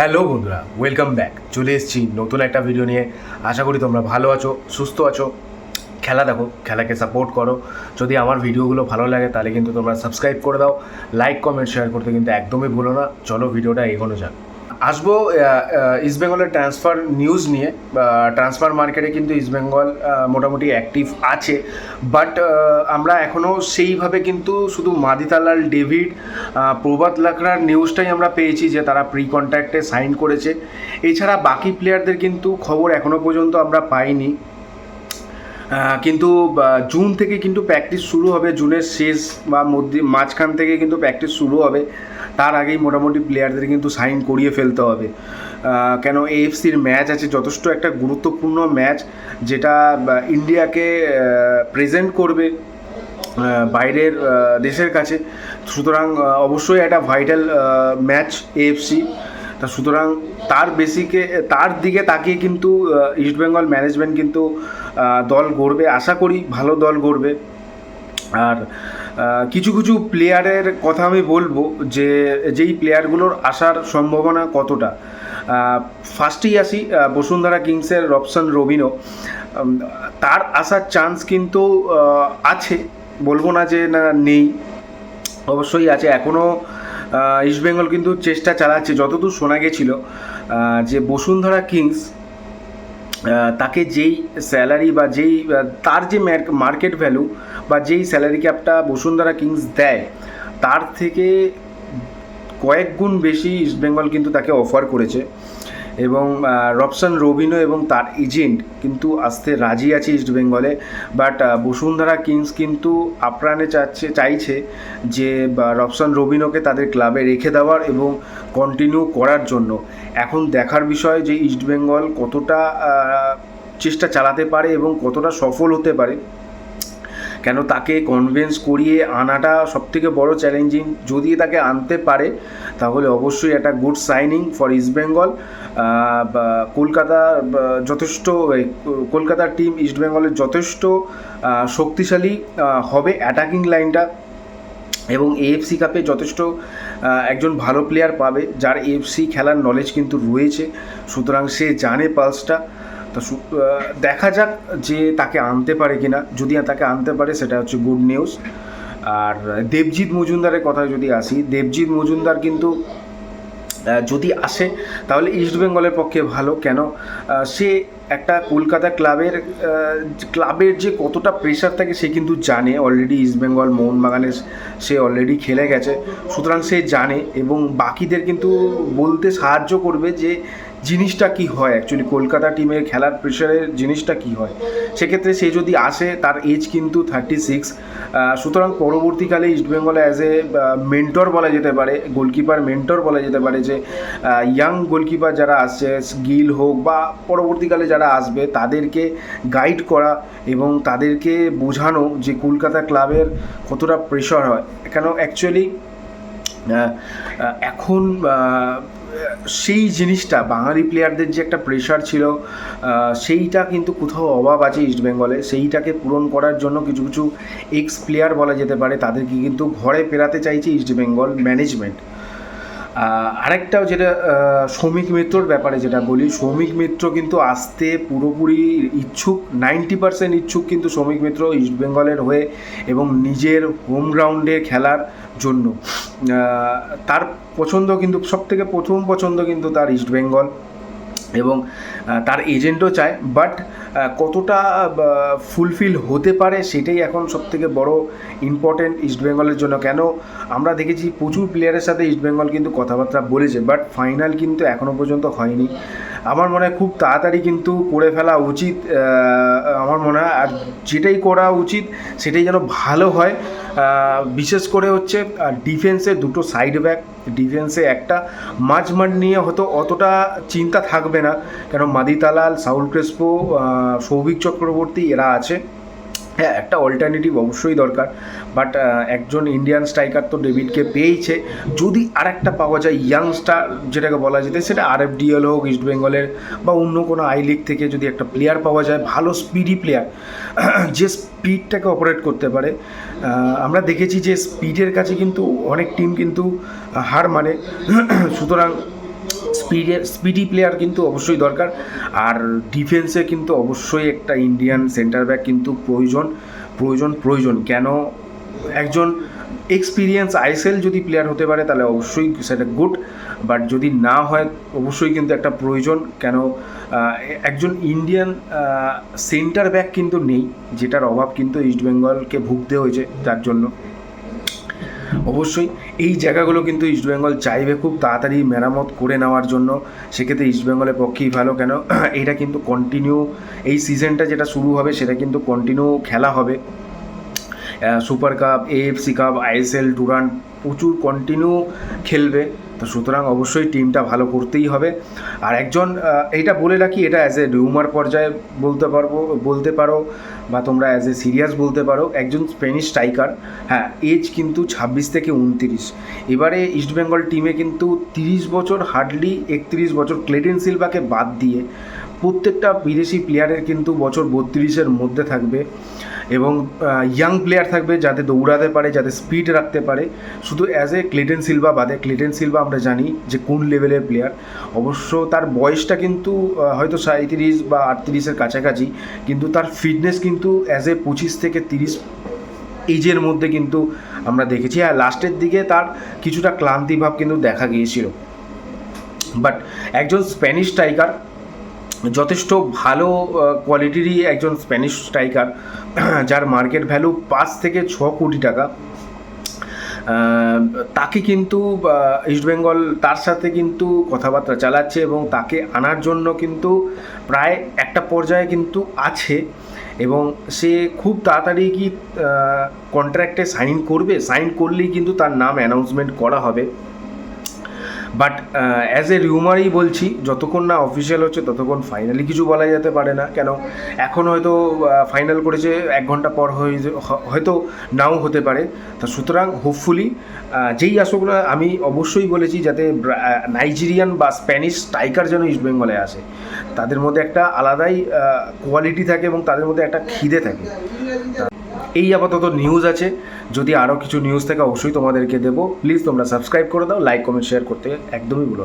Hello বন্ধুরা welcome back চলে এসেছি নতুন একটা ভিডিও নিয়ে। আশা করি তোমরা ভালো আছো, সুস্থ আছো। খেলা দেখো, খেলাকে সাপোর্ট করো। যদি আমার ভিডিওগুলো ভালো লাগে, তাহলে কিন্তু তোমরা সাবস্ক্রাইব করে দাও। লাইক কমেন্ট শেয়ার করতে কিন্তু একদমই ভুলো না। চলো ভিডিওটা এগোনো যাক। আসব ইস্টবেঙ্গলের ট্রান্সফার নিউজ নিয়ে। ট্রান্সফার মার্কেটে কিন্তু ইস্টবেঙ্গল মোটামুটি অ্যাক্টিভ আছে। বাট আমরা এখনও সেইভাবে কিন্তু শুধু মাদিতালাল, ডেভিড প্রভাত লাকড়ার নিউজটাই আমরা পেয়েছি যে তারা প্রি কন্ট্যাক্টে সাইন করেছে। এছাড়া বাকি প্লেয়ারদের কিন্তু খবর এখনও পর্যন্ত আমরা পাইনি। কিন্তু জুন থেকে কিন্তু প্র্যাকটিস শুরু হবে, জুনের শেষ বা মধ্যে মাঝখান থেকে কিন্তু প্র্যাকটিস শুরু হবে। তার আগেই মোটামুটি প্লেয়ারদের কিন্তু সাইন করিয়ে ফেলতে হবে। কেন এএফসির ম্যাচ আছে, যথেষ্ট একটা গুরুত্বপূর্ণ ম্যাচ যেটা ইন্ডিয়াকে প্রেজেন্ট করবে বাইরের দেশের কাছে। সুতরাং অবশ্যই একটা ভাইটাল ম্যাচ এএফসি তা সুতরাং তার বেসিকে তার দিকে তাকিয়ে কিন্তু ইস্টবেঙ্গল ম্যানেজমেন্ট কিন্তু দল গড়বে। আশা করি ভালো দল গড়বে। আর কিছু কিছু প্লেয়ারের কথা আমি বলব যে, যেই প্লেয়ারগুলোর আসার সম্ভাবনা কতটা। ফার্স্টেই আসি বসুন্ধরা কিংসের রবসন রবিনো তার আসার চান্স কিন্তু আছে। বলব না যে না, নেই। অবশ্যই আছে। এখনও ইস্টবেঙ্গল কিন্তু চেষ্টা চালাচ্ছে। যতদূর শোনা গেছিল যে বসুন্ধরা কিংস তাকে যেই স্যালারি বা যেই তার যে মার্কেট ভ্যালু বা যেই স্যালারি ক্যাপটা বসুন্ধরা কিংস দেয়, তার থেকে কয়েক গুণ বেশি ইস্টবেঙ্গল কিন্তু তাকে অফার করেছে। এবং রবসান রবিনো এবং তার এজেন্ট কিন্তু আসতে রাজি আছে ইস্টবেঙ্গলে বাট বসুন্ধরা কিংস কিন্তু আপ্রাণে চাচ্ছে, চাইছে যে রবসান রবিনোকে তাদের ক্লাবে রেখে দেওয়ার এবং কন্টিনিউ করার জন্য। এখন দেখার বিষয় যে ইস্টবেঙ্গল কতটা চেষ্টা চালাতে পারে এবং কতটা সফল হতে পারে। কেন তাকে কনভিন্স করিয়ে আনাটা সবথেকে বড় চ্যালেঞ্জিং যদি তাকে আনতে পারে, তাহলে অবশ্যই একটা good signing for East Bengal Kolkata যথেষ্ট কলকাতার টিম ইস্টবেঙ্গলের যথেষ্ট শক্তিশালী হবে অ্যাটাকিং লাইনটা এবং এএফসি কাপে যথেষ্ট একজন ভালো প্লেয়ার পাবে, যার এএফসি খেলার নলেজ কিন্তু রয়েছে। সুতরাং সে জানে পালসটা তা দেখা যাক যে তাকে আনতে পারে কিনা। যদি তাকে আনতে পারে, সেটা হচ্ছে গুড নিউজ আর দেবজিৎ মজুমদারের কথা যদি আসি, দেবজিৎ মজুমদার কিন্তু যদি আসে, তাহলে ইস্টবেঙ্গলের পক্ষে ভালো। কেন? সে একটা কলকাতা ক্লাবের ক্লাবের যে কতটা প্রেশার থাকে, সে কিন্তু জানে। অলরেডি ইস্টবেঙ্গল মোহনবাগানে সে অলরেডি খেলে গেছে। সুতরাং সে জানে এবং বাকিদের কিন্তু বলতে সাহায্য করবে যে জিনিসটা কি হয়? অ্যাকচুয়ালি কলকাতা টিমের খেলার প্রেশারের জিনিসটা কি হয়? সেক্ষেত্রে সে যদি আসে, তার এজ কিন্তু থার্টি সিক্স সুতরাং পরবর্তীকালে ইস্টবেঙ্গলে অ্যাজ এ মেন্টর বলা যেতে পারে গোলকিপার মেন্টর বলা যেতে পারে যে ইয়াং গোলকিপার যারা আসছে, গিল হোক বা পরবর্তীকালে যারা আসবে, তাদেরকে গাইড করা এবং তাদেরকে বোঝানো যে কলকাতা ক্লাবের কতটা প্রেশার হয়। কেন অ্যাকচুয়ালি এখন সেই জিনিসটা, বাঙালি প্লেয়ারদের যে একটা প্রেশার ছিল সেইটা কিন্তু কোথাও অভাব আছে ইস্টবেঙ্গলে সেইটাকে পূরণ করার জন্য কিছু কিছু এক্স প্লেয়ার বলা যেতে পারে, তাদেরকে কিন্তু ঘরে ফেরাতে চাইছে ইস্টবেঙ্গল ম্যানেজমেন্ট আরেকটাও যেটা শ্রমিক মিত্রর ব্যাপারে যেটা বলি শ্রমিক মিত্র কিন্তু আসতে পুরোপুরি ইচ্ছুক নাইনটি পার্সেন্ট ইচ্ছুক কিন্তু শ্রমিক মিত্র ইস্টবেঙ্গলের হয়ে এবং নিজের হোম গ্রাউন্ডে খেলার জন্য। তার পছন্দ কিন্তু সব থেকে প্রথম পছন্দ কিন্তু তার ইস্টবেঙ্গল এবং তার এজেন্টও চায় বাট কতটা ফুলফিল হতে পারে সেটাই এখন সবথেকে বড় ইম্পর্টেন্ট ইস্টবেঙ্গলের জন্য। কেন? আমরা দেখেছি প্রচুর প্লেয়ারের সাথে ইস্টবেঙ্গল কিন্তু কথাবার্তা বলেছে বাট ফাইনাল কিন্তু এখনও পর্যন্ত হয়নি। আমার মনে হয় খুব তাড়াতাড়ি কিন্তু করে ফেলা উচিত আমার মনে হয়, আর যেটাই করা উচিত সেটাই যেন ভালো হয়। বিশেষ করে হচ্ছে ডিফেন্সে দুটো সাইড ব্যাক ডিফেন্সে একটা। মাঝমাঠ নিয়ে হয়তো অতটা চিন্তা থাকবে না, কেন Madih Talal Saul Crespo Souvik Chakraborty এরা আছে। হ্যাঁ একটা অল্টারনেটিভ অবশ্যই দরকার বাট একজন ইন্ডিয়ান স্ট্রাইকার তো ডেভিডকে পেয়েছে যদি আরেকটা পাওয়া যায় ইয়াংস্টার যেটাকে বলা যেতে, সেটা আর এফ ডিএল হোক ইস্ট বেঙ্গলের বা অন্য কোনো আই লিগ থেকে যদি একটা প্লেয়ার পাওয়া যায়, ভালো স্পিডি প্লেয়ার যে স্পিডটাকে অপারেট করতে পারে আমরা দেখেছি যে স্পিডের কাছে কিন্তু অনেক টিম কিন্তু হার মানে। সুতরাং স্পিডে স্পিডি প্লেয়ার কিন্তু অবশ্যই দরকার। আর ডিফেন্সে কিন্তু অবশ্যই একটা ইন্ডিয়ান সেন্টার ব্যাক কিন্তু প্রয়োজন প্রয়োজন প্রয়োজন। কেন? একজন এক্সপিরিয়েন্স আইএসএল যদি প্লেয়ার হতে পারে, তাহলে অবশ্যই সেটা গুড বাট যদি না হয়, অবশ্যই কিন্তু একটা প্রয়োজন। কেন? একজন ইন্ডিয়ান সেন্টার ব্যাক কিন্তু নেই, যেটার অভাব কিন্তু ইস্টবেঙ্গলকে ভুগতে হয়েছে, যার জন্য। অবশ্যই এই জায়গাগুলো কিন্তু ইস্টবেঙ্গল চাইবে খুব তাড়াতাড়ি মেরামত করে নেওয়ার জন্য। সেক্ষেত্রে ইস্টবেঙ্গলের পক্ষেই ভালো, কেন এটা কিন্তু কন্টিনিউ এই সিজনটা যেটা শুরু হবে সেটা কিন্তু কন্টিনিউ খেলা হবে। Super cup AFC cup ISL Durand প্রচুর কন্টিনিউ খেলবে। তো সুতরাং অবশ্যই টিমটা ভালো করতেই হবে। আর একজন এইটা বলে রাখি, এটা অ্যাজ এ রিউমার পর্যায়ে বলতে পারব, বলতে পারো বা তোমরা অ্যাজ এ সিরিয়াস বলতে পারো, একজন স্প্যানিশ স্ট্রাইকার হ্যাঁ এজ কিন্তু ছাব্বিশ থেকে উনতিরিশ। এবারে ইস্টবেঙ্গল টিমে কিন্তু তিরিশ বছর হার্ডলি একত্রিশ বছর ক্লেডেন সিলভাকে বাদ দিয়ে প্রত্যেকটা বিদেশি প্লেয়ারের কিন্তু বছর বত্রিশের মধ্যে থাকবে এবং ইয়াং প্লেয়ার থাকবে যাতে দৌড়াতে পারে, যাতে স্পিড রাখতে পারে। শুধু অ্যাজ এ ক্লেটেন সিলভা বাদে ক্লেটেন সিলভা আমরা জানি যে কোন লেভেলের প্লেয়ার অবশ্য তার বয়সটা কিন্তু হয়তো সাঁত্রিশ বা আটত্রিশের কাছাকাছি, কিন্তু তার ফিটনেস কিন্তু অ্যাজ এ পঁচিশ থেকে তিরিশ এজের মধ্যে কিন্তু আমরা দেখেছি। আর লাস্টের দিকে তার কিছুটা ক্লান্তিভাব কিন্তু দেখা গিয়েছিল। বাট একজন স্প্যানিশ স্ট্রাইকার যথেষ্ট ভালো কোয়ালিটিরই একজন স্প্যানিশ স্ট্রাইকার যার মার্কেট ভ্যালু পাঁচ থেকে ছ কোটি টাকা। তাকে কিন্তু ইস্টবেঙ্গল তার সাথে কিন্তু কথাবার্তা চালাচ্ছে এবং তাকে আনার জন্য কিন্তু প্রায় একটা পর্যায়ে কিন্তু আছে এবং সে খুব তাড়াতাড়ি কি কন্ট্রাক্টে সাইন করবে? সাইন করলেই কিন্তু তার নাম অ্যানাউন্সমেন্ট করা হবে। বাট অ্যাজ এ রিউমারই বলছি, যতক্ষণ না অফিসিয়াল হচ্ছে, ততক্ষণ ফাইনালি কিছু বলা যেতে পারে না। কেন? এখন হয়তো ফাইনাল করেছে, এক ঘণ্টা পর হয়ে হয়তো নাও হতে পারে। তা সুতরাং হোপফুলি যেই আসুক না, আমি অবশ্যই বলেছি যাতে নাইজেরিয়ান বা স্প্যানিশ স্ট্রাইকার যেন ইস্টবেঙ্গলে আসে। তাদের মধ্যে একটা আলাদাই কোয়ালিটি থাকে এবং তাদের মধ্যে একটা খিদে থাকে। এই আপাতত নিউজ আছে। যদি আরও কিছু নিউজ থাকে, অবশ্যই তোমাদেরকে দেবো। প্লিজ তোমরা সাবস্ক্রাইব করে দাও লাইক কমেন্ট শেয়ার করতে একদমই ভুলো